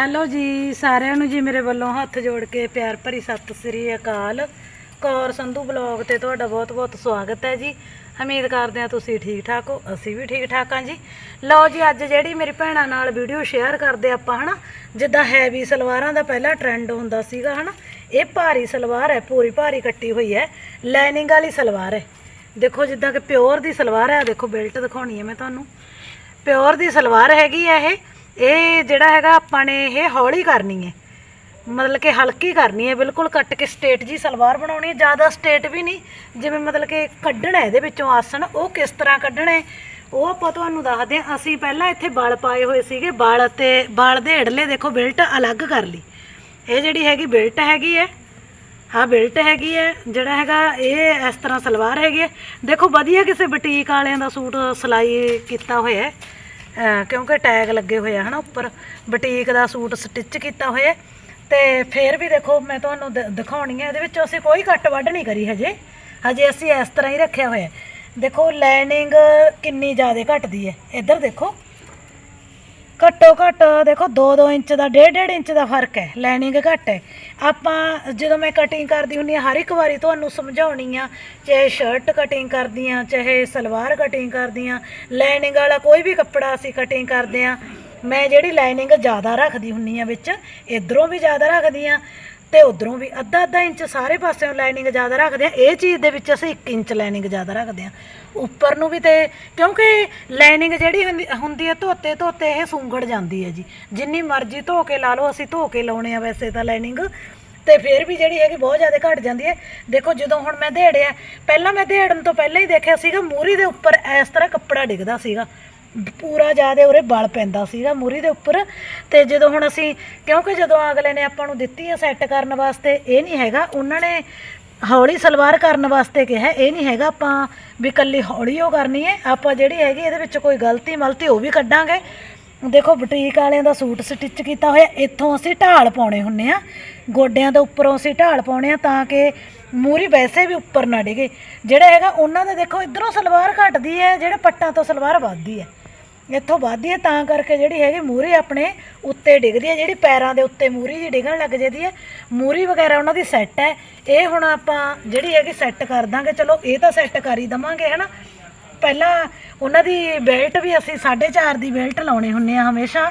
Hello ਜੀ, ਸਾਰਿਆਂ ਨੂੰ ਜੀ ਮੇਰੇ ਵੱਲੋਂ ਹੱਥ ਜੋੜ ਕੇ ਪਿਆਰ ਭਰੀ ਸਤਿ ਸ੍ਰੀ ਅਕਾਲ। ਕੌਰ ਸੰਧੂ ਬਲੌਗ ਤੇ ਤੁਹਾਡਾ ਬਹੁਤ-ਬਹੁਤ ਸਵਾਗਤ ਹੈ ਜੀ। ਉਮੀਦ ਕਰਦੇ ਹਾਂ ਤੁਸੀਂ ਠੀਕ ਠਾਕ ਹੋ, ਅਸੀਂ ਵੀ ਠੀਕ ਠਾਕ ਹਾਂ ਜੀ। ਲਓ ਜੀ, ਅੱਜ ਜਿਹੜੀ ਮੇਰੀ ਭੈਣਾਂ ਨਾਲ ਵੀਡੀਓ ਸ਼ੇਅਰ ਕਰਦੇ ਆਪਾਂ ਹਨਾ, ਜਿੱਦਾਂ ਹੈਵੀ ਸਲਵਾਰਾਂ ਦਾ ਪਹਿਲਾ ਟ੍ਰੈਂਡ ਹੁੰਦਾ ਸੀਗਾ ਹਨਾ, ਇਹ ਭਾਰੀ ਸਲਵਾਰ ਹੈ, ਪੂਰੀ ਭਾਰੀ ਕੱਟੀ ਹੋਈ ਹੈ ਲਾਈਨਿੰਗ ਵਾਲੀ ਸਲਵਾਰ ਹੈ। ਦੇਖੋ ਜਿੱਦਾਂ ਕਿ ਪਿਓਰ ਦੀ ਸਲਵਾਰ ਹੈ ਦੇਖੋ ਬੈਲਟ ਦਿਖਾਉਣੀ ਹੈ ਮੈਂ ਤੁਹਾਨੂੰ। ਪਿਓਰ ਦੀ ਸਲਵਾਰ ਹੈਗੀ ਹੈ ਇਹ ਇਹ ਜਿਹੜਾ ਹੈਗਾ ਆਪਾਂ ਨੇ ਇਹ ਹੌਲੀ ਕਰਨੀ ਹੈ। ਮਤਲਬ ਕਿ ਹਲਕੀ ਕਰਨੀ ਹੈ, ਬਿਲਕੁਲ ਕੱਟ ਕੇ ਸਟੇਟ ਜੀ ਸਲਵਾਰ ਬਣਾਉਣੀ ਹੈ। ਜ਼ਿਆਦਾ ਸਟੇਟ ਵੀ ਨਹੀਂ, ਜਿਵੇਂ ਮਤਲਬ ਕਿ ਕੱਢਣਾ ਇਹਦੇ ਵਿੱਚੋਂ ਆਸਣ, ਉਹ ਕਿਸ ਤਰ੍ਹਾਂ ਕੱਢਣਾ ਹੈ, ਉਹ ਆਪਾਂ ਤੁਹਾਨੂੰ ਦੱਸਦੇ ਹਾਂ। ਅਸੀਂ ਪਹਿਲਾਂ ਇੱਥੇ ਵਾਲ ਪਾਏ ਹੋਏ ਸੀਗੇ, ਵਾਲ ਤੇ ਵਾਲ ਦੇ ਹੇਠਲੇ ਦੇਖੋ, ਬਿਲਟ ਅਲੱਗ ਕਰ ਲਈ। ਇਹ ਜਿਹੜੀ ਹੈਗੀ ਬਿਲਟ ਹੈਗੀ ਹੈ ਹਾਂ ਬਿਲਟ ਹੈਗੀ ਹੈ, ਜਿਹੜਾ ਹੈਗਾ ਇਹ ਇਸ ਤਰ੍ਹਾਂ ਸਲਵਾਰ ਹੈਗੀ ਹੈ। ਦੇਖੋ, ਵਧੀਆ ਕਿਸੇ ਬੁਟੀਕ ਵਾਲਿਆਂ ਦਾ ਸੂਟ ਸਿਲਾਈ ਕੀਤਾ ਹੋਇਆ ਹੈ। ਕਿਉਂਕਿ ਟੈਗ ਲੱਗੇ ਹੋਏ ਆ, ਹਨਾ, ਉੱਪਰ ਬੁਟੀਕ ਦਾ ਸੂਟ ਸਟਿਚ ਕੀਤਾ ਹੋਇਆ ਹੈ। ਤੇ ਫੇਰ ਵੀ ਦੇਖੋ, ਮੈਂ ਤੁਹਾਨੂੰ ਦ- ਦਿਖਾਉਣੀ ਹੈ ਇਹਦੇ ਵਿੱਚ ਅਸੀਂ ਕੋਈ ਕੱਟ ਵੱਢ ਨਹੀਂ ਕਰੀ ਹਜੇ। ਹਜੇ ਅਸੀਂ ਇਸ ਤਰ੍ਹਾਂ ਹੀ ਰੱਖਿਆ ਹੋਇਆ ਦੇਖੋ ਲਾਈਨਿੰਗ ਕਿੰਨੀ ਜ਼ਿਆਦਾ ਘਟਦੀ ਹੈ। ਇੱਧਰ ਦੇਖੋ ਘੱਟੋ ਘੱਟ ਦੇਖੋ 2-2 ਇੰਚ ਦਾ 1.5 ਇੰਚ ਦਾ ਫ਼ਰਕ ਹੈ ਲਾਈਨਿੰਗ ਘੱਟ ਹੈ। ਆਪਾਂ ਜਦੋਂ ਮੈਂ ਕਟਿੰਗ ਕਰਦੀ ਹੁੰਦੀ ਹਾਂ, ਹਰ ਇੱਕ ਵਾਰੀ ਤੁਹਾਨੂੰ ਸਮਝਾਉਣੀ ਆ, ਚਾਹੇ ਸ਼ਰਟ ਕਟਿੰਗ ਕਰਦੀ ਆ ਚਾਹੇ ਸਲਵਾਰ ਕਟਿੰਗ ਕਰਦੀ ਆ ਲਾਈਨਿੰਗ ਵਾਲਾ ਕੋਈ ਵੀ ਕੱਪੜਾ ਅਸੀਂ ਕਟਿੰਗ ਕਰਦੇ ਆ ਮੈਂ ਜਿਹੜੀ ਲਾਈਨਿੰਗ ਜ਼ਿਆਦਾ ਰੱਖਦੀ ਹੁੰਨੀ ਆ ਵਿੱਚ, ਇਧਰੋਂ ਵੀ ਜ਼ਿਆਦਾ ਰੱਖਦੀ ਆ ਤੇ ਉਧਰੋਂ ਵੀ ਅੱਧਾ ਅੱਧਾ ਇੰਚ ਸਾਰੇ ਪਾਸਿਓਂ ਲਾਈਨਿੰਗ ਜ਼ਿਆਦਾ ਰੱਖਦੇ ਆ। ਇਹ ਚੀਜ਼ ਦੇ ਵਿੱਚ ਅਸੀਂ 1 ਇੰਚ ਲਾਈਨਿੰਗ ਜ਼ਿਆਦਾ ਰੱਖਦੇ ਆ। ਉੱਪਰ ਨੂੰ ਵੀ ਤੇ ਕਿਉਂਕਿ ਲਾਈਨਿੰਗ ਜਿਹੜੀ ਹੁੰਦੀ ਹੁੰਦੀ ਹੈ ਧੋਤੇ ਧੋਤੇ ਇਹ ਸੁੰਗੜ ਜਾਂਦੀ ਹੈ ਜੀ। ਜਿੰਨੀ ਮਰਜ਼ੀ ਧੋ ਕੇ ਲਾ ਲਓ, ਅਸੀਂ ਧੋ ਕੇ ਲਾਉਣੇ ਆ ਵੈਸੇ ਤਾਂ ਲਾਈਨਿੰਗ। ਤੇ ਫਿਰ ਵੀ ਜਿਹੜੀ ਹੈਗੀ ਬਹੁਤ ਜ਼ਿਆਦਾ ਘਟ ਜਾਂਦੀ ਹੈ। ਦੇਖੋ ਜਦੋਂ ਹੁਣ ਮੈਂ ਦੇੜਿਆ ਪਹਿਲਾਂ ਮੈਂ ਦੇੜਨ ਤੋਂ ਪਹਿਲਾਂ ਹੀ ਦੇਖਿਆ ਸੀਗਾ ਮੂਰੀ ਦੇ ਉੱਪਰ ਇਸ ਤਰ੍ਹਾਂ ਕੱਪੜਾ ਡਿੱਗਦਾ ਸੀਗਾ। ਪੂਰਾ ਜ਼ਿਆਦਾ ਉਰੇ ਬਲ ਪੈਂਦਾ ਸੀਗਾ ਮੂਰੀ ਦੇ ਉੱਪਰ। ਤੇ ਜਦੋਂ ਹੁਣ ਅਸੀਂ, ਕਿਉਂਕਿ ਜਦੋਂ ਅਗਲੇ ਨੇ ਆਪਾਂ ਨੂੰ ਦਿੱਤੀ ਆ ਸੈੱਟ ਕਰਨ ਵਾਸਤੇ, ਇਹ ਨਹੀਂ ਹੈਗਾ। ਉਹਨਾਂ ਨੇ ਹੌਲੀ ਸਲਵਾਰ ਕਰਨ ਵਾਸਤੇ ਕਿਹਾ, ਇਹ ਨਹੀਂ ਹੈਗਾ ਆਪਾਂ ਵੀ ਕੱਲੀ ਹੌਲੀ ਉਹ ਕਰਨੀ ਹੈ। ਆਪਾਂ ਜਿਹੜੀ ਹੈਗੀ ਇਹਦੇ ਵਿੱਚ ਕੋਈ ਗਲਤੀ ਮਲਤੀ ਉਹ ਵੀ ਕੱਢਾਂਗੇ। ਦੇਖੋ ਬੁਟੀਕ ਵਾਲਿਆਂ ਦਾ ਸੂਟ ਸਟਿਚ ਕੀਤਾ ਹੋਇਆ, ਇੱਥੋਂ ਅਸੀਂ ਢਾਲ ਪਾਉਣੇ ਹੁੰਨੇ ਆ। ਗੋਡਿਆਂ ਦੇ ਉੱਪਰੋਂ ਅਸੀਂ ਢਾਲ ਪਾਉਣੇ ਆ ਤਾਂ ਕਿ ਮੂਰੀ ਵੈਸੇ ਵੀ ਉੱਪਰ ਨਾ ਡਿਗੇ। ਜਿਹੜਾ ਹੈਗਾ ਉਹਨਾਂ ਦਾ ਦੇਖੋ, ਇਧਰੋਂ ਸਲਵਾਰ ਘਟਦੀ ਹੈ, ਜਿਹੜੇ ਪੱਟਾਂ ਤੋਂ ਸਲਵਾਰ ਵੱਧਦੀ ਹੈ। ਇੱਥੋਂ ਵੱਧਦੀ ਹੈ ਤਾਂ ਕਰਕੇ ਜਿਹੜੀ ਹੈਗੀ ਮੂਰੀ ਆਪਣੇ ਉੱਤੇ ਡਿੱਗਦੀ ਹੈ ਜਿਹੜੀ ਪੈਰਾਂ ਦੇ ਉੱਤੇ ਮੂਰੀ ਜੀ ਡਿੱਗਣ ਲੱਗ ਜਾਂਦੀ ਹੈ ਮੂਰੀ ਵਗੈਰਾ ਉਹਨਾਂ ਦੀ ਸੈੱਟ ਹੈ ਇਹ ਹੁਣ ਆਪਾਂ ਜਿਹੜੀ ਹੈਗੀ ਸੈੱਟ ਕਰ ਦਾਂਗੇ, ਚਲੋ ਇਹ ਤਾਂ ਸੈੱਟ ਕਰ ਹੀ ਦਵਾਂਗੇ, ਹਨਾ। ਪਹਿਲਾਂ ਉਹਨਾਂ ਦੀ ਬੈਲਟ ਵੀ ਅਸੀਂ 4.5 ਦੀ ਬੈਲਟ ਲਾਉਣੇ ਹੁੰਨੇ ਆ ਹਮੇਸ਼ਾ।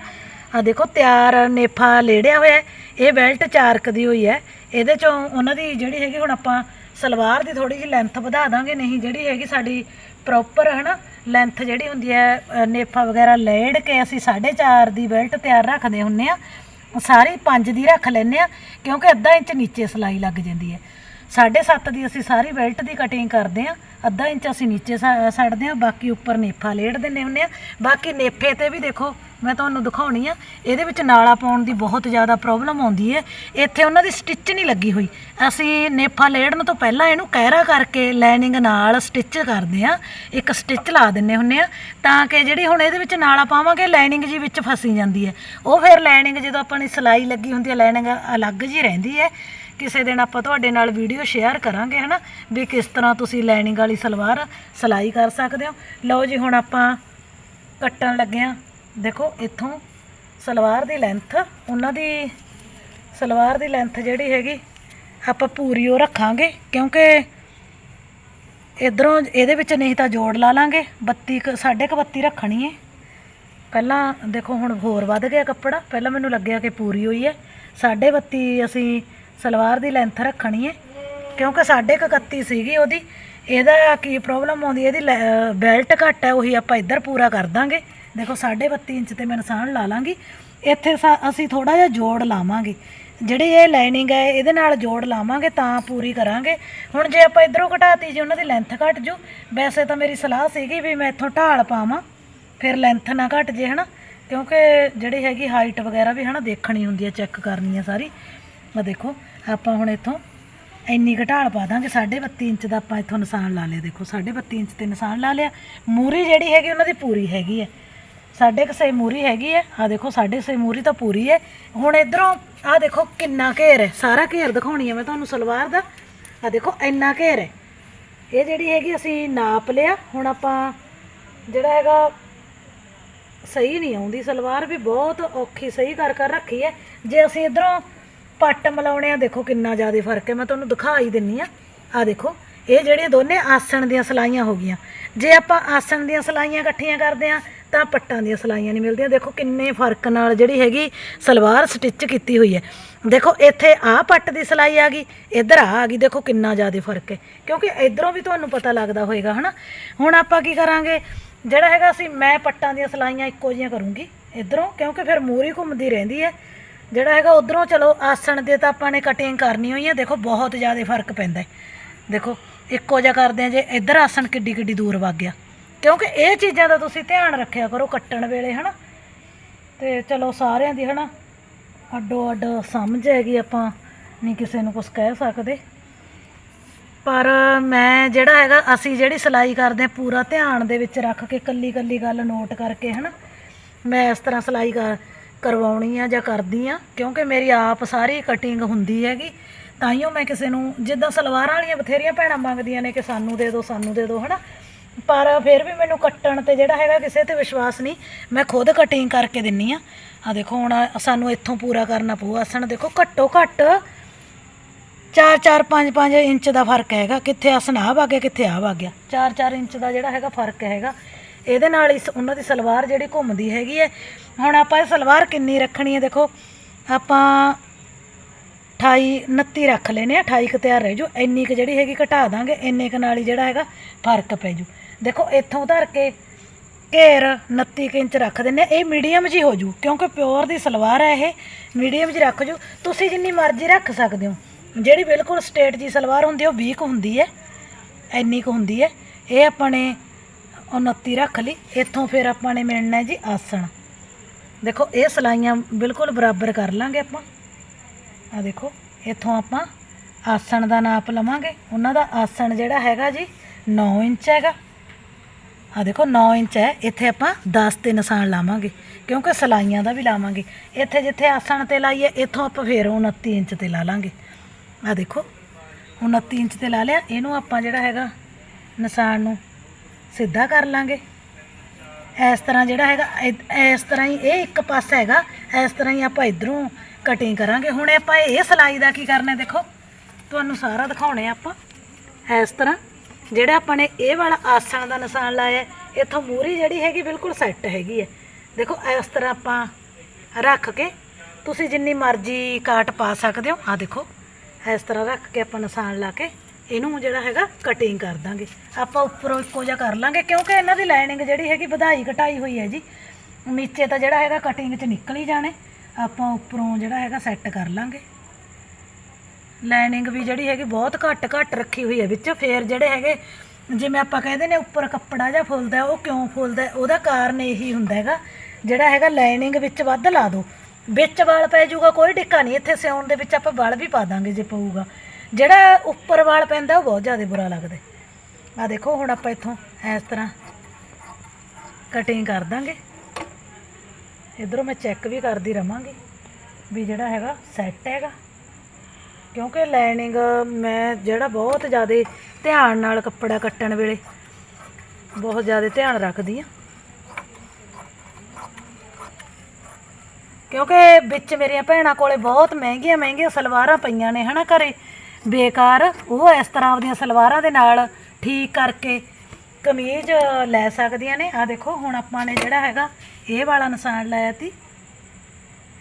ਆ ਦੇਖੋ, ਤਿਆਰ ਨੇਫਾ ਲੇੜਿਆ ਹੋਇਆ ਇਹ ਬੈਲਟ ਚਾਰਕ ਦੀ ਹੋਈ ਹੈ। ਇਹਦੇ ਚੋਂ ਉਹਨਾਂ ਦੀ ਜਿਹੜੀ ਹੈਗੀ ਹੁਣ ਆਪਾਂ ਸਲਵਾਰ ਦੀ ਥੋੜੀ ਜਿਹੀ ਲੈਂਥ ਵਧਾ ਦਾਂਗੇ, ਨਹੀਂ ਜਿਹੜੀ ਹੈਗੀ ਸਾਡੀ ਪ੍ਰੋਪਰ ਹਨਾ। ਲੈਂਥ ਜਿਹੜੀ ਹੁੰਦੀ ਹੈ ਨੇਫਾ ਵਗੈਰਾ ਲੇੜ ਕੇ ਅਸੀਂ 4.5 ਦੀ ਬੈਲਟ ਤਿਆਰ ਰੱਖਦੇ ਹੁੰਨੇ ਆ। ਸਾਰੀ 5 ਦੀ ਰੱਖ ਲੈਨੇ ਆ, ਕਿਉਂਕਿ ਅੱਧਾ ਇੰਚ ਨੀਚੇ ਸਲਾਈ ਲੱਗ ਜਾਂਦੀ ਹੈ। ਸਾਢੇ ਸੱਤ ਦੀ ਅਸੀਂ ਸਾਰੀ ਬੈਲਟ ਦੀ ਕਟਿੰਗ ਕਰਦੇ ਆ ਅੱਧਾ ਇੰਚ ਅਸੀਂ ਨੀਚੇ ਸ- ਛੱਡਦੇ ਆ ਬਾਕੀ ਉੱਪਰ ਨੇਫਾ ਲੇੜ ਦਿੰਨੇ ਹੁੰਨੇ ਆ ਬਾਕੀ ਨੇਫੇ ਤੇ ਵੀ ਦੇਖੋ, ਮੈਂ ਤੁਹਾਨੂੰ ਦਿਖਾਉਣੀ ਆ, ਇਹਦੇ ਵਿੱਚ ਨਾਲਾ ਪਾਉਣ ਦੀ ਬਹੁਤ ਜ਼ਿਆਦਾ ਪ੍ਰੋਬਲਮ ਆਉਂਦੀ ਹੈ। ਇੱਥੇ ਉਹਨਾਂ ਦੀ ਸਟਿਚ ਨਹੀਂ ਲੱਗੀ ਹੋਈ। ਅਸੀਂ ਨੇਫਾ ਲੇੜਨ ਤੋਂ ਪਹਿਲਾਂ ਇਹਨੂੰ ਕਹਿਰਾ ਕਰਕੇ ਲਾਈਨਿੰਗ ਨਾਲ ਸਟਿਚ ਕਰਦੇ ਆ ਇੱਕ ਸਟਿਚ ਲਾ ਦਿੰਨੇ ਹੁੰਨੇ ਆ ਤਾਂ ਕਿ ਜਿਹੜੀ ਹੁਣ ਇਹਦੇ ਵਿੱਚ ਨਾਲਾ ਪਾਵਾਂਗੇ ਲਾਈਨਿੰਗ ਜੀ ਵਿੱਚ ਫਸੀ ਜਾਂਦੀ ਹੈ। ਉਹ ਫਿਰ ਲਾਈਨਿੰਗ ਜਦੋਂ ਆਪਾਂ ਨੇ ਸਿਲਾਈ ਲੱਗੀ ਹੁੰਦੀ ਹੈ ਲਾਈਨਿੰਗ ਅਲੱਗ ਜੀ ਰਹਿੰਦੀ ਹੈ। ਕਿਸੇ ਦਿਨ ਆਪਾਂ ਤੁਹਾਡੇ ਨਾਲ ਵੀਡੀਓ ਸ਼ੇਅਰ ਕਰਾਂਗੇ, ਹਨਾ? ਵੀ ਕਿਸ ਤਰ੍ਹਾਂ ਤੁਸੀਂ ਲਾਈਨਿੰਗ ਵਾਲੀ ਸਲਵਾਰ ਸਿਲਾਈ ਕਰ ਸਕਦੇ ਹੋ। ਲਓ ਜੀ, ਹੁਣ ਆਪਾਂ ਕੱਟਣ ਲੱਗੇ ਆ ਦੇਖੋ, ਇੱਥੋਂ ਸਲਵਾਰ ਦੀ ਲੈਂਥ ਉਹਨਾਂ ਦੀ ਸਲਵਾਰ ਦੀ ਲੈਂਥ ਜਿਹੜੀ ਹੈਗੀ, ਆਪਾਂ ਪੂਰੀ ਉਹ ਰੱਖਾਂਗੇ, ਕਿਉਂਕਿ ਇਧਰੋਂ ਇਹਦੇ ਵਿੱਚ ਨਹੀਂ ਤਾਂ ਜੋੜ ਲਾ ਲਾਂਗੇ। 32 ਕੁ- ਸਾਢੇ ਕੁ 32 ਰੱਖਣੀ ਹੈ ਪਹਿਲਾਂ ਦੇਖੋ, ਹੁਣ ਹੋਰ ਵੱਧ ਗਿਆ ਕੱਪੜਾ। ਪਹਿਲਾਂ ਮੈਨੂੰ ਲੱਗਿਆ ਕਿ ਪੂਰੀ ਹੋਈ ਹੈ ਸਾਢੇ 32 ਅਸੀਂ ਸਲਵਾਰ ਦੀ ਲੈਂਥ ਰੱਖਣੀ ਹੈ, ਕਿਉਂਕਿ ਸਾਢੇ ਕੁ 31 ਸੀਗੀ ਉਹਦੀ, ਇਹਦਾ ਕੀ ਪ੍ਰੋਬਲਮ ਆਉਂਦੀ, ਇਹਦੀ ਲੈ- ਬੈਲਟ ਘੱਟ ਹੈ, ਉਹੀ ਆਪਾਂ ਇੱਧਰ ਪੂਰਾ ਕਰ ਦਾਂਗੇ। ਦੇਖੋ, ਸਾਢੇ 32 ਇੰਚ ਤੇ ਮੈਂ ਨਿਸ਼ਾਨ ਲਾ ਲਾਂਗੀ। ਇੱਥੇ ਸਾ- ਅਸੀਂ ਥੋੜਾ ਜਿਹਾ ਜੋੜ ਲਾਵਾਂਗੇ। ਜਿਹੜੀ ਇਹ ਲਾਈਨਿੰਗ ਹੈ, ਇਹਦੇ ਨਾਲ ਜੋੜ ਲਾਵਾਂਗੇ, ਤਾਂ ਪੂਰੀ ਕਰਾਂਗੇ। ਹੁਣ ਜੇ ਆਪਾਂ ਇਧਰੋਂ ਘਟਾਤੀ, ਜੀ ਉਹਨਾਂ ਦੀ ਲੈਂਥ ਘਟ ਜੂ, ਵੈਸੇ ਤਾਂ ਮੇਰੀ ਸਲਾਹ ਸੀਗੀ ਵੀ ਮੈਂ ਇੱਥੋਂ ਢਾਲ ਪਾਵਾਂ, ਫਿਰ ਲੈਂਥ ਨਾ ਘਟ ਜੇ, ਹਨਾ? ਕਿਉਂਕਿ ਜਿਹੜੀ ਹੈਗੀ ਹਾਈਟ ਵਗੈਰਾ ਵੀ, ਹਨਾ, ਦੇਖਣੀ ਹੁੰਦੀ ਹੈ ਚੈੱਕ ਕਰਨੀ ਹੈ ਸਾਰੀ। ਆ ਦੇਖੋ ਆਪਾਂ ਹੁਣ ਇੱਥੋਂ ਇੰਨੀ ਘਟਾਲ ਪਾ ਦਾਂਗੇ 32.5 ਇੰਚ ਦਾ ਆਪਾਂ ਇੱਥੋਂ ਨਿਸ਼ਾਨ ਲਾ ਲਿਆ, ਦੇਖੋ 32.5 ਇੰਚ ਤੇ ਨਿਸ਼ਾਨ ਲਾ ਲਿਆ। ਮੂਰੀ ਜਿਹੜੀ ਹੈਗੀ, ਉਹਨਾਂ ਦੀ ਪੂਰੀ ਹੈਗੀ ਹੈ। ਸਾਢੇ ਕੁ ਛੇ ਮੂਰੀ ਹੈਗੀ ਹੈ। ਆ ਦੇਖੋ, ਸਾਢੇ ਛੇ ਮੂਰੀ ਤਾਂ ਪੂਰੀ ਹੈ। ਹੁਣ ਇਧਰੋਂ ਆ ਦੇਖੋ ਕਿੰਨਾ ਘੇਰ ਹੈ। ਸਾਰਾ ਘੇਰ ਦਿਖਾਉਣੀ ਹੈ ਮੈਂ ਤੁਹਾਨੂੰ, ਸਲਵਾਰ ਦਾ। ਆ ਦੇਖੋ, ਇੰਨਾ ਘੇਰ ਹੈ। ਇਹ ਜਿਹੜੀ ਹੈਗੀ, ਅਸੀਂ ਨਾਪ ਲਿਆ। ਹੁਣ ਆਪਾਂ ਜਿਹੜਾ ਹੈਗਾ, ਸਹੀ ਨਹੀਂ ਆਉਂਦੀ। ਸਲਵਾਰ ਵੀ ਬਹੁਤ ਔਖੀ, ਸਹੀ ਕਰ ਕਰ ਰੱਖੀ ਹੈ। ਜੇ ਅਸੀਂ ਇਧਰੋਂ ਪੱਟ ਮਿਲਾਉਣੇ ਆ, ਦੇਖੋ ਕਿੰਨਾ ਜ਼ਿਆਦਾ ਫ਼ਰਕ ਹੈ। ਮੈਂ ਤੁਹਾਨੂੰ ਦਿਖਾ ਹੀ ਦਿੰਨੀ ਆ। ਆ ਦੇਖੋ, ਇਹ ਜਿਹੜੀਆਂ ਦੋਨੇ ਆਸਣ ਦੀਆਂ ਸਲਾਈਆਂ ਹੋ ਗਈਆਂ। ਜੇ ਆਪਾਂ ਆਸਣ ਦੀਆਂ ਸਲਾਈਆਂ ਇਕੱਠੀਆਂ ਕਰਦੇ ਆ, ਤਾਂ ਪੱਟਾਂ ਦੀਆਂ ਸਲਾਈਆਂ ਨਹੀਂ ਮਿਲਦੀਆਂ। ਦੇਖੋ ਕਿੰਨੇ ਫ਼ਰਕ ਨਾਲ ਜਿਹੜੀ ਹੈਗੀ ਸਲਵਾਰ ਸਟਿਚ ਕੀਤੀ ਹੋਈ ਹੈ। ਦੇਖੋ, ਇੱਥੇ ਆਹ ਪੱਟ ਦੀ ਸਲਾਈ ਆ ਗਈ, ਇੱਧਰ ਆ ਆ ਗਈ। ਦੇਖੋ ਕਿੰਨਾ ਜ਼ਿਆਦਾ ਫ਼ਰਕ ਹੈ। ਕਿਉਂਕਿ ਇਧਰੋਂ ਵੀ ਤੁਹਾਨੂੰ ਪਤਾ ਲੱਗਦਾ ਹੋਏਗਾ, ਹਨਾ? ਹੁਣ ਆਪਾਂ ਕੀ ਕਰਾਂਗੇ? ਜਿਹੜਾ ਹੈਗਾ ਅਸੀਂ ਮੈਂ ਪੱਟਾਂ ਦੀਆਂ ਸਲਾਈਆਂ ਇੱਕੋ ਜਿਹੀਆਂ ਕਰੂੰਗੀ ਇਧਰੋਂ, ਕਿਉਂਕਿ ਫਿਰ ਮੂਰੀ ਘੁੰਮਦੀ ਰਹਿੰਦੀ ਹੈ। ਜਿਹੜਾ ਹੈਗਾ ਉਧਰੋਂ ਚਲੋ ਆਸਣ ਦੇ ਤਾਂ ਆਪਾਂ ਨੇ ਕਟਿੰਗ ਕਰਨੀ ਹੋਈ ਹੈ ਦੇਖੋ ਬਹੁਤ ਜ਼ਿਆਦਾ ਫ਼ਰਕ ਪੈਂਦਾ ਹੈ। ਦੇਖੋ, ਇੱਕੋ ਜਿਹਾ ਕਰਦੇ ਆ ਜੇ, ਇੱਧਰ ਆਸਣ ਕਿੱਡੀ ਕਿੱਡੀ ਦੂਰ ਵਗ ਗਿਆ। ਕਿਉਂਕਿ ਇਹ ਚੀਜ਼ਾਂ ਦਾ ਤੁਸੀਂ ਧਿਆਨ ਰੱਖਿਆ ਕਰੋ ਕੱਟਣ ਵੇਲੇ, ਹਨਾ? ਤੇ ਚਲੋ ਸਾਰਿਆਂ ਦੀ, ਹਨਾ? ਅੱਡੋ ਅੱਡ ਸਮਝ ਹੈਗੀ ਆਪਾਂ, ਨਹੀਂ ਕਿਸੇ ਨੂੰ ਕੁਝ ਕਹਿ ਸਕਦੇ। ਪਰ ਮੈਂ ਜਿਹੜਾ ਹੈਗਾ, ਅਸੀਂ ਜਿਹੜੀ ਸਿਲਾਈ ਕਰਦੇ ਆ, ਪੂਰਾ ਧਿਆਨ ਦੇ ਵਿੱਚ ਰੱਖ ਕੇ ਕੱਲੀ ਕੱਲੀ ਗੱਲ ਨੋਟ ਕਰਕੇ, ਹਨਾ? ਮੈਂ ਇਸ ਤਰ੍ਹਾਂ ਸਿਲਾਈ ਕਰ ਕਰਵਾਉਣੀ ਆ ਜਾਂ ਕਰਦੀ ਆ, ਕਿਉਂਕਿ ਮੇਰੀ ਆਪ ਸਾਰੀ ਕਟਿੰਗ ਹੁੰਦੀ ਹੈਗੀ ਤਾਈਓ ਮੈਂ ਕਿਸੇ ਨੂੰ ਜਿੱਦਾਂ ਸਲਵਾਰਾਂ ਵਾਲੀਆਂ ਬਥੇਰੀਆਂ ਭੈਣਾਂ ਮੰਗਦੀਆਂ ਨੇ ਕਿ ਸਾਨੂੰ ਦੇ ਦਿਓ ਸਾਨੂੰ ਦੇ ਦਿਓ ਹਨਾ? ਪਰ ਫਿਰ ਵੀ ਮੈਨੂੰ ਕੱਟਣ ਤੇ ਜਿਹੜਾ ਹੈਗਾ ਕਿਸੇ ਤੇ ਵਿਸ਼ਵਾਸ ਨਹੀਂ, ਮੈਂ ਖੁਦ ਕਟਿੰਗ ਕਰਕੇ ਦਿੰਨੀ ਆ। ਆ ਦੇਖੋ, ਹੁਣ ਸਾਨੂੰ ਇੱਥੋਂ ਪੂਰਾ ਕਰਨਾ ਪਊ, ਆਸਣ ਦੇਖੋ, ਘੱਟੋ ਘੱਟ 4 4 5 5 ਇੰਚ ਦਾ ਫ਼ਰਕ ਹੈਗਾ, ਕਿੱਥੇ ਆਸਣ ਆ ਵਾ ਗਿਆ ਕਿੱਥੇ ਆ ਵਗ ਗਿਆ 4 4 ਇੰਚ ਦਾ ਜਿਹੜਾ ਹੈਗਾ ਫ਼ਰਕ ਹੈਗਾ। ਇਹਦੇ ਨਾਲ ਹੀ ਸ- ਉਹਨਾਂ ਦੀ ਸਲਵਾਰ ਜਿਹੜੀ ਘੁੰਮਦੀ ਹੈਗੀ ਹੈ। ਹੁਣ ਆਪਾਂ ਇਹ ਸਲਵਾਰ ਕਿੰਨੀ ਰੱਖਣੀ ਹੈ ਦੇਖੋ। ਆਪਾਂ 28 29 ਰੱਖ ਲੈਨੇ ਆ 28 ਕੁ ਤਿਆਰ ਰਹਿ ਜੂ। ਇੰਨੀ ਕੁ ਜਿਹੜੀ ਹੈਗੀ ਘਟਾ ਦਾਂਗੇ। ਇੰਨੇ ਕੁ ਨਾਲ ਹੀ ਜਿਹੜਾ ਹੈਗਾ ਫ਼ਰਕ ਪੈ ਜੂ। ਦੇਖੋ, ਇੱਥੋਂ ਧਰ ਕੇ ਘੇਰ 29 ਕੁ ਇੰਚ ਰੱਖ ਦਿੰਨੇ ਆ ਇਹ ਮੀਡੀਅਮ ਜੀ ਹੋ ਜੂ, ਕਿਉਂਕਿ ਪਿਓਰ ਦੀ ਸਲਵਾਰ ਹੈ ਇਹ। ਮੀਡੀਅਮ ਜੀ ਰੱਖ ਜੂ। ਤੁਸੀਂ ਜਿੰਨੀ ਮਰਜ਼ੀ ਰੱਖ ਸਕਦੇ ਹੋ। ਜਿਹੜੀ ਬਿਲਕੁਲ ਸਟੇਟ ਜੀ ਸਲਵਾਰ ਹੁੰਦੀ ਉਹ ਵੀਕ ਹੁੰਦੀ ਹੈ। ਇੰਨੀ ਕੁ ਹੁੰਦੀ ਹੈ। ਇਹ ਆਪਣੇ 29 ਰੱਖ ਲਈ। ਇੱਥੋਂ ਫਿਰ ਆਪਾਂ ਨੇ ਮਿਲਣਾ ਜੀ ਆਸਣ। ਦੇਖੋ, ਇਹ ਸਲਾਈਆਂ ਬਿਲਕੁਲ ਬਰਾਬਰ ਕਰ ਲਾਂਗੇ ਆਪਾਂ। ਆ ਦੇਖੋ, ਇੱਥੋਂ ਆਪਾਂ ਆਸਣ ਦਾ ਨਾਪ ਲਵਾਂਗੇ। ਉਹਨਾਂ ਦਾ ਆਸਣ ਜਿਹੜਾ ਹੈਗਾ ਜੀ 9 ਇੰਚ ਹੈਗਾ। ਆ ਦੇਖੋ 9 ਇੰਚ ਹੈ। ਇੱਥੇ ਆਪਾਂ 10 ਤੇ ਨਿਸ਼ਾਨ ਲਾਵਾਂਗੇ, ਕਿਉਂਕਿ ਸਲਾਈਆਂ ਦਾ ਵੀ ਲਾਵਾਂਗੇ। ਇੱਥੇ ਜਿੱਥੇ ਆਸਣ ਤੇ ਲਾਈਏ ਇੱਥੋਂ ਆਪਾਂ ਫੇਰ 29 ਇੰਚ ਤੇ ਲਾ ਲਾਂਗੇ। ਆ ਦੇਖੋ 29 ਇੰਚ ਤੇ ਲਾ ਲਿਆ। ਇਹਨੂੰ ਆਪਾਂ ਜਿਹੜਾ ਹੈਗਾ ਨਿਸ਼ਾਨ ਨੂੰ ਸਿੱਧਾ ਕਰ ਲਾਂਗੇ। ਇਸ ਤਰ੍ਹਾਂ ਜਿਹੜਾ ਹੈਗਾ ਇ- ਇਸ ਤਰ੍ਹਾਂ ਹੀ ਇਹ ਇੱਕ ਪਾਸਾ ਹੈਗਾ। ਇਸ ਤਰ੍ਹਾਂ ਹੀ ਆਪਾਂ ਇਧਰੋਂ ਕਟਿੰਗ ਕਰਾਂਗੇ। ਹੁਣ ਆਪਾਂ ਇਹ ਸਲਾਈ ਦਾ ਕੀ ਕਰਨਾ ਦੇਖੋ। ਤੁਹਾਨੂੰ ਸਾਰਾ ਦਿਖਾਉਣੇ ਆਪਾਂ। ਇਸ ਤਰ੍ਹਾਂ ਜਿਹੜਾ ਆਪਾਂ ਨੇ ਇਹ ਵਾਲਾ ਆਸਣ ਦਾ ਨਿਸ਼ਾਨ ਲਾਇਆ ਇੱਥੋਂ ਮੂਰੀ ਜਿਹੜੀ ਹੈਗੀ ਬਿਲਕੁਲ ਸੈੱਟ ਹੈਗੀ ਹੈ। ਦੇਖੋ, ਇਸ ਤਰ੍ਹਾਂ ਆਪਾਂ ਰੱਖ ਕੇ ਤੁਸੀਂ ਜਿੰਨੀ ਮਰਜ਼ੀ ਕਾਟ ਪਾ ਸਕਦੇ ਹੋ। ਆ ਦੇਖੋ, ਇਸ ਤਰ੍ਹਾਂ ਰੱਖ ਕੇ ਆਪਾਂ ਨਿਸ਼ਾਨ ਲਾ ਕੇ ਇਹਨੂੰ ਜਿਹੜਾ ਹੈਗਾ ਕਟਿੰਗ ਕਰ ਦਾਂਗੇ। ਆਪਾਂ ਉੱਪਰੋਂ ਇੱਕੋ ਜਿਹਾ ਕਰ ਲਾਂਗੇ, ਕਿਉਂਕਿ ਇਹਨਾਂ ਦੀ ਲਾਈਨਿੰਗ ਜਿਹੜੀ ਹੈਗੀ ਵਧਾਈ ਘਟਾਈ ਹੋਈ ਹੈ ਜੀ। ਨੀਚੇ ਤਾਂ ਜਿਹੜਾ ਹੈਗਾ ਕਟਿੰਗ 'ਚ ਨਿਕਲ ਹੀ ਜਾਣੇ। ਆਪਾਂ ਉੱਪਰੋਂ ਜਿਹੜਾ ਹੈਗਾ ਸੈੱਟ ਕਰ ਲਾਂਗੇ। ਲਾਈਨਿੰਗ ਵੀ ਜਿਹੜੀ ਹੈਗੀ ਬਹੁਤ ਘੱਟ ਘੱਟ ਰੱਖੀ ਹੋਈ ਹੈ ਵਿੱਚ। ਫੇਰ ਜਿਹੜੇ ਹੈਗੇ, ਜਿਵੇਂ ਆਪਾਂ ਕਹਿੰਦੇ ਨੇ ਉੱਪਰ ਕੱਪੜਾ ਜਾਂ ਫੁੱਲਦਾ ਉਹ ਕਿਉਂ ਫੁੱਲਦਾ ਉਹਦਾ ਕਾਰਨ ਇਹੀ ਹੁੰਦਾ ਹੈਗਾ। ਜਿਹੜਾ ਹੈਗਾ ਲਾਈਨਿੰਗ ਵਿੱਚ ਵੱਧ ਲਾ ਦਿਓ ਵਿੱਚ ਵਾਲ ਪੈ ਜਾਊਗਾ, ਕੋਈ ਟਿੱਕਾ ਨਹੀਂ। ਇੱਥੇ ਸਿਉਣ ਦੇ ਵਿੱਚ ਆਪਾਂ ਵਾਲ ਵੀ ਪਾ ਦਾਂਗੇ ਜੇ ਪਊਗਾ। ਜਿਹੜਾ ਉੱਪਰ ਵਾਲ ਪੈਂਦਾ, ਉਹ ਬਹੁਤ ਜ਼ਿਆਦਾ ਬੁਰਾ ਲੱਗਦਾ ਆ ਦੇਖੋ, ਹੁਣ ਆਪਾਂ ਇੱਥੋਂ ਇਸ ਤਰ੍ਹਾਂ ਕਟਿੰਗ ਕਰ ਦਾਂਗੇ। ਇਧਰੋਂ ਮੈਂ ਚੈੱਕ ਵੀ ਕਰਦੀ ਰਵਾਂਗੀ ਵੀ ਜਿਹੜਾ ਹੈਗਾ ਸੈੱਟ ਹੈਗਾ। ਕਿਉਂਕਿ ਲਾਈਨਿੰਗ ਮੈਂ ਜਿਹੜਾ ਬਹੁਤ ਜ਼ਿਆਦਾ ਧਿਆਨ ਨਾਲ ਕੱਪੜਾ ਕੱਟਣ ਵੇਲੇ ਬਹੁਤ ਜ਼ਿਆਦਾ ਧਿਆਨ ਰੱਖਦੀ ਆ ਕਿਉਂਕਿ ਵਿੱਚ ਮੇਰੀਆਂ ਭੈਣਾਂ ਕੋਲੇ ਬਹੁਤ ਮਹਿੰਗੀਆਂ ਮਹਿੰਗੀਆਂ ਸਲਵਾਰਾਂ ਪਈਆਂ ਨੇ ਹਨਾ ਘਰੇ। ਬੇਕਾਰ, ਉਹ ਇਸ ਤਰ੍ਹਾਂ ਆਪਦੀਆਂ ਸਲਵਾਰਾਂ ਦੇ ਨਾਲ ਠੀਕ ਕਰਕੇ ਕਮੀਜ਼ ਲੈ ਸਕਦੀਆਂ ਨੇ। ਆ ਦੇਖੋ, ਹੁਣ ਆਪਾਂ ਨੇ ਜਿਹੜਾ ਹੈਗਾ, ਇਹ ਵਾਲਾ ਨਿਸ਼ਾਨ ਲਾਇਆ ਤੀ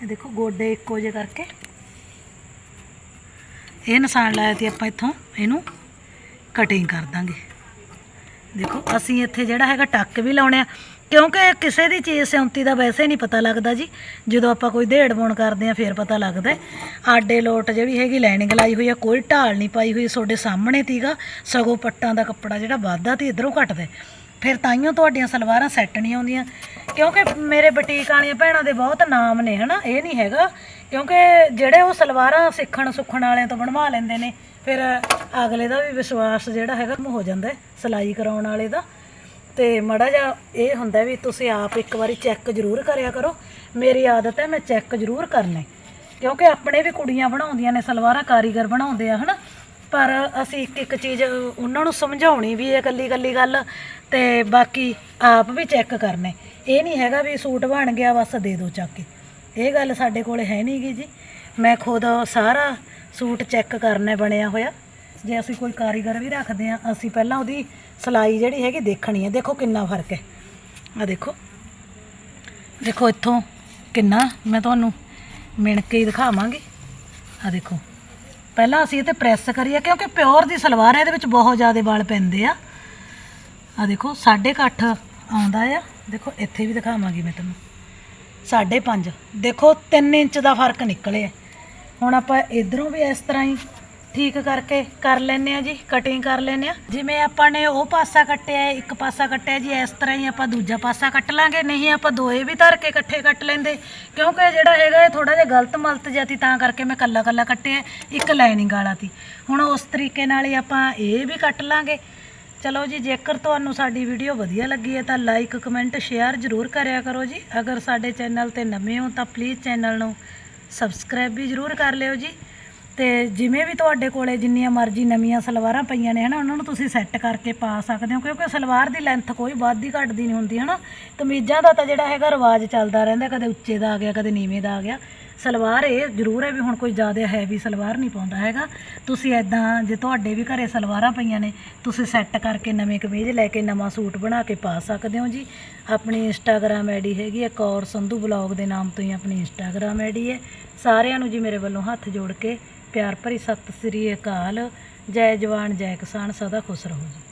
ਇਹ ਦੇਖੋ, ਗੋਡੇ ਇੱਕੋ ਜਿਹੇ ਕਰਕੇ। ਇਹ ਨਿਸ਼ਾਨ ਲਾਇਆ ਤੀ ਆਪਾਂ ਇੱਥੋਂ, ਇਹਨੂੰ ਕਟਿੰਗ ਕਰ ਦਾਂਗੇ। ਦੇਖੋ, ਅਸੀਂ ਇੱਥੇ ਜਿਹੜਾ ਹੈਗਾ, ਟੱਕ ਵੀ ਲਾਉਣੇ ਆ। ਕਿਉਂਕਿ ਕਿਸੇ ਦੀ ਚੀਜ਼ ਸਿਉਂਤੀ ਦਾ ਵੈਸੇ ਨਹੀਂ ਪਤਾ ਲੱਗਦਾ ਜੀ। ਜਦੋਂ ਆਪਾਂ ਕੋਈ ਦੇੜ ਬੁਣ ਕਰਦੇ ਆ ਫਿਰ ਪਤਾ ਲੱਗਦਾ ਆਡੇ ਲੋਟ ਜਿਹੜੀ ਹੈਗੀ, ਲਾਈਨਿੰਗ ਲਾਈ ਹੋਈ ਆ, ਕੋਈ ਢਾਲ ਨਹੀਂ ਪਾਈ ਹੋਈ ਤੁਹਾਡੇ ਸਾਹਮਣੇ ਤੀਗਾ। ਸਗੋਂ ਪੱਟਾਂ ਦਾ ਕੱਪੜਾ ਜਿਹੜਾ ਵੱਧਦਾ ਤੇ ਇਧਰੋਂ ਘਟਦਾ ਫਿਰ ਤਾਈਓ ਤੁਹਾਡੀਆਂ ਸਲਵਾਰਾਂ ਸੈੱਟ ਨਹੀਂ ਆਉਂਦੀਆਂ। ਕਿਉਂਕਿ ਮੇਰੇ ਬੁਟੀਕ ਵਾਲੀਆਂ ਭੈਣਾਂ ਦੇ ਬਹੁਤ ਨਾਮ ਨੇ, ਹਨਾ? ਇਹ ਨਹੀਂ ਹੈਗਾ। ਕਿਉਂਕਿ ਜਿਹੜੇ ਉਹ ਸਲਵਾਰਾਂ ਸਿੱਖਣ ਸੁੱਖਣ ਵਾਲਿਆਂ ਤੋਂ ਬਣਵਾ ਲੈਂਦੇ ਨੇ, ਫਿਰ ਅਗਲੇ ਦਾ ਵੀ ਵਿਸ਼ਵਾਸ ਜਿਹੜਾ ਹੈਗਾ ਹੋ ਜਾਂਦਾ ਹੈ, ਸਿਲਾਈ ਕਰਾਉਣ ਵਾਲੇ ਦਾ। ਤੇ ਮੜਾ ਜਾ ਇਹ ਹੁੰਦਾ ਵੀ ਤੁਸੀਂ ਆਪ ਇੱਕ ਵਾਰੀ ਚੈੱਕ ਜ਼ਰੂਰ ਕਰਿਆ ਕਰੋ। ਮੇਰੀ ਆਦਤ ਹੈ, ਮੈਂ ਚੈੱਕ ਜ਼ਰੂਰ ਕਰਨਾ। ਕਿਉਂਕਿ ਆਪਣੇ ਵੀ ਕੁੜੀਆਂ ਬਣਾਉਂਦੀਆਂ ਨੇ, ਸਲਵਾਰਾਂ ਕਾਰੀਗਰ ਬਣਾਉਂਦੇ ਆ, ਹਨਾ? ਪਰ ਅਸੀਂ ਇੱਕ ਇੱਕ ਚੀਜ਼ ਉਹਨਾਂ ਨੂੰ ਸਮਝਾਉਣੀ ਵੀ ਹੈ ਇਕੱਲੀ ਇਕੱਲੀ ਗੱਲ ਤੇ ਬਾਕੀ ਆਪ ਵੀ ਚੈੱਕ ਕਰਨੇ। ਇਹ ਨਹੀਂ ਹੈਗਾ ਵੀ ਸੂਟ ਬਣ ਗਿਆ, ਬਸ ਦੇ ਦਿਓ ਚੱਕ ਕੇ। ਇਹ ਗੱਲ ਸਾਡੇ ਕੋਲ ਹੈ ਨਹੀਂਗੀ ਜੀ। ਮੈਂ ਖੁਦ ਸਾਰਾ ਸੂਟ ਚੈੱਕ ਕਰਨਾ ਬਣਿਆ ਹੋਇਆ। ਜੇ ਅਸੀਂ ਕੋਈ ਕਾਰੀਗਰ ਵੀ ਰੱਖਦੇ ਆ, ਅਸੀਂ ਪਹਿਲਾਂ ਉਹਦੀ ਸਿਲਾਈ ਜਿਹੜੀ ਹੈਗੀ ਦੇਖਣੀ ਹੈ। ਦੇਖੋ ਕਿੰਨਾ ਫ਼ਰਕ ਹੈ। ਆ ਦੇਖੋ। ਦੇਖੋ ਇੱਥੋਂ ਕਿੰਨਾ ਮੈਂ ਤੁਹਾਨੂੰ ਮਿਣ ਕੇ ਹੀ ਦਿਖਾਵਾਂਗੀ। ਆ ਦੇਖੋ। ਪਹਿਲਾਂ ਅਸੀਂ ਇਹ ਤੇ ਪ੍ਰੈਸ ਕਰੀਏ ਕਿਉਂਕਿ ਪਿਓਰ ਦੀ ਸਲਵਾਰ ਹੈ, ਇਹਦੇ ਵਿੱਚ ਬਹੁਤ ਜ਼ਿਆਦਾ ਵਾਲ ਪੈਂਦੇ ਆ। ਆ ਦੇਖੋ 8.5 ਆਉਂਦਾ ਆ। ਦੇਖੋ, ਇੱਥੇ ਵੀ ਦਿਖਾਵਾਂਗੀ ਮੈਂ ਤੁਹਾਨੂੰ। 5.5 ਦੇਖੋ 3 ਇੰਚ ਦਾ ਫ਼ਰਕ ਨਿਕਲਿਆ। ਹੁਣ ਆਪਾਂ ਇਧਰੋਂ ਵੀ ਇਸ ਤਰ੍ਹਾਂ ਹੀ ਠੀਕ ਕਰਕੇ ਕਰ ਲੈਨੇ ਆ ਜੀ ਕਟਿੰਗ ਕਰ ਲੈਨੇ ਆ। ਜਿਵੇਂ ਆਪਾਂ ਨੇ ਉਹ ਪਾਸਾ ਕੱਟਿਆ ਇੱਕ ਪਾਸਾ ਕੱਟਿਆ ਜੀ, ਇਸ ਤਰ੍ਹਾਂ ਹੀ ਆਪਾਂ ਦੂਜਾ ਪਾਸਾ ਕੱਟ ਲਾਂਗੇ, ਨਹੀਂ ਆਪਾਂ ਦੋਏ ਵੀ ਧਰ ਕੇ ਇਕੱਠੇ ਕੱਟ ਲੈਂਦੇ। ਕਿਉਂਕਿ ਜਿਹੜਾ ਹੈਗਾ, ਇਹ ਥੋੜਾ ਜਿਹਾ ਗਲਤ ਮਲਤ ਜਿਹਾ ਤੀ ਤਾਂ ਕਰਕੇ ਮੈਂ ਕੱਲਾ ਕੱਲਾ ਕੱਟਿਆ ਇੱਕ ਲਾਈਨਿੰਗ ਵਾਲਾ ਤੀ ਹੁਣ ਉਸ ਤਰੀਕੇ ਨਾਲ ਹੀ ਆਪਾਂ ਇਹ ਵੀ ਕੱਟ ਲਾਂਗੇ। ਚਲੋ ਜੀ, ਜੇਕਰ ਤੁਹਾਨੂੰ ਸਾਡੀ ਵੀਡੀਓ ਵਧੀਆ ਲੱਗੀ ਹੈ, ਤਾਂ ਲਾਈਕ ਕਮੈਂਟ ਸ਼ੇਅਰ ਜ਼ਰੂਰ ਕਰਿਆ ਕਰੋ ਜੀ। ਅਗਰ ਸਾਡੇ ਚੈਨਲ ਤੇ ਨਵੇਂ ਹੋ, ਤਾਂ ਪਲੀਜ਼ ਚੈਨਲ ਨੂੰ ਸਬਸਕ੍ਰਾਈਬ ਵੀ ਜ਼ਰੂਰ ਕਰ ਲਿਓ ਜੀ। ਤੇ ਜਿਵੇਂ ਵੀ ਤੁਹਾਡੇ ਕੋਲੇ ਜਿੰਨੀਆਂ ਮਰਜ਼ੀ ਨਵੀਆਂ ਸਲਵਾਰਾਂ ਪਈਆਂ ਨੇ, ਹਨਾ, ਉਹਨਾਂ ਨੂੰ ਤੁਸੀਂ ਸੈੱਟ ਕਰਕੇ ਪਾ ਸਕਦੇ ਹੋ, ਕਿਉਂਕਿ ਸਲਵਾਰ ਦੀ ਲੈਂਥ ਕੋਈ ਵੱਧਦੀ ਘਟਦੀ ਨਹੀਂ ਹੁੰਦੀ, ਹਨਾ। ਕਮੀਜ਼ਾਂ ਦਾ ਤਾਂ ਜਿਹੜਾ ਹੈਗਾ ਰਿਵਾਜ ਚੱਲਦਾ ਰਹਿੰਦਾ, ਕਦੇ ਉੱਚੇ ਦਾ ਆ ਗਿਆ, ਕਦੇ ਨੀਵੇਂ ਦਾ ਆ ਗਿਆ। ਸਲਵਾਰ ਇਹ ਜ਼ਰੂਰ ਹੈ ਵੀ ਹੁਣ ਕੋਈ ਜ਼ਿਆਦਾ ਹੈਵੀ ਸਲਵਾਰ ਨਹੀਂ ਪਾਉਂਦਾ ਹੈਗਾ। ਤੁਸੀਂ ਐਦਾਂ ਜੇ ਤੁਹਾਡੇ ਵੀ ਘਰੇ ਸਲਵਾਰਾਂ ਪਈਆਂ ਨੇ, ਤੁਸੀਂ ਸੈੱਟ ਕਰਕੇ ਨਵੇਂ ਕਮੀਜ਼ ਲੈ ਕੇ ਨਵਾਂ ਸੂਟ ਬਣਾ ਕੇ ਪਾ ਸਕਦੇ ਹੋ ਜੀ। ਆਪਣੀ ਇੰਸਟਾਗ੍ਰam ਆਈਡੀ ਹੈਗੀ ਹੈ, ਕੌਰ ਸੰਧੂ ਬਲੌਗ ਦੇ ਨਾਮ ਤੋਂ ਹੀ ਆਪਣੀ ਇੰਸਟਾਗ੍ਰam ਆਈਡੀ ਹੈ। ਸਾਰਿਆਂ ਨੂੰ ਜੀ ਮੇਰੇ ਵੱਲੋਂ ਹੱਥ ਜੋੜ ਕੇ ਪਿਆਰ ਭਰੀ ਸਤਿ ਸ੍ਰੀ ਅਕਾਲ। ਜੈ ਜਵਾਨ ਜੈ ਕਿਸਾਨ ਸਦਾ ਖੁਸ਼ ਰਹੋ ਜੀ।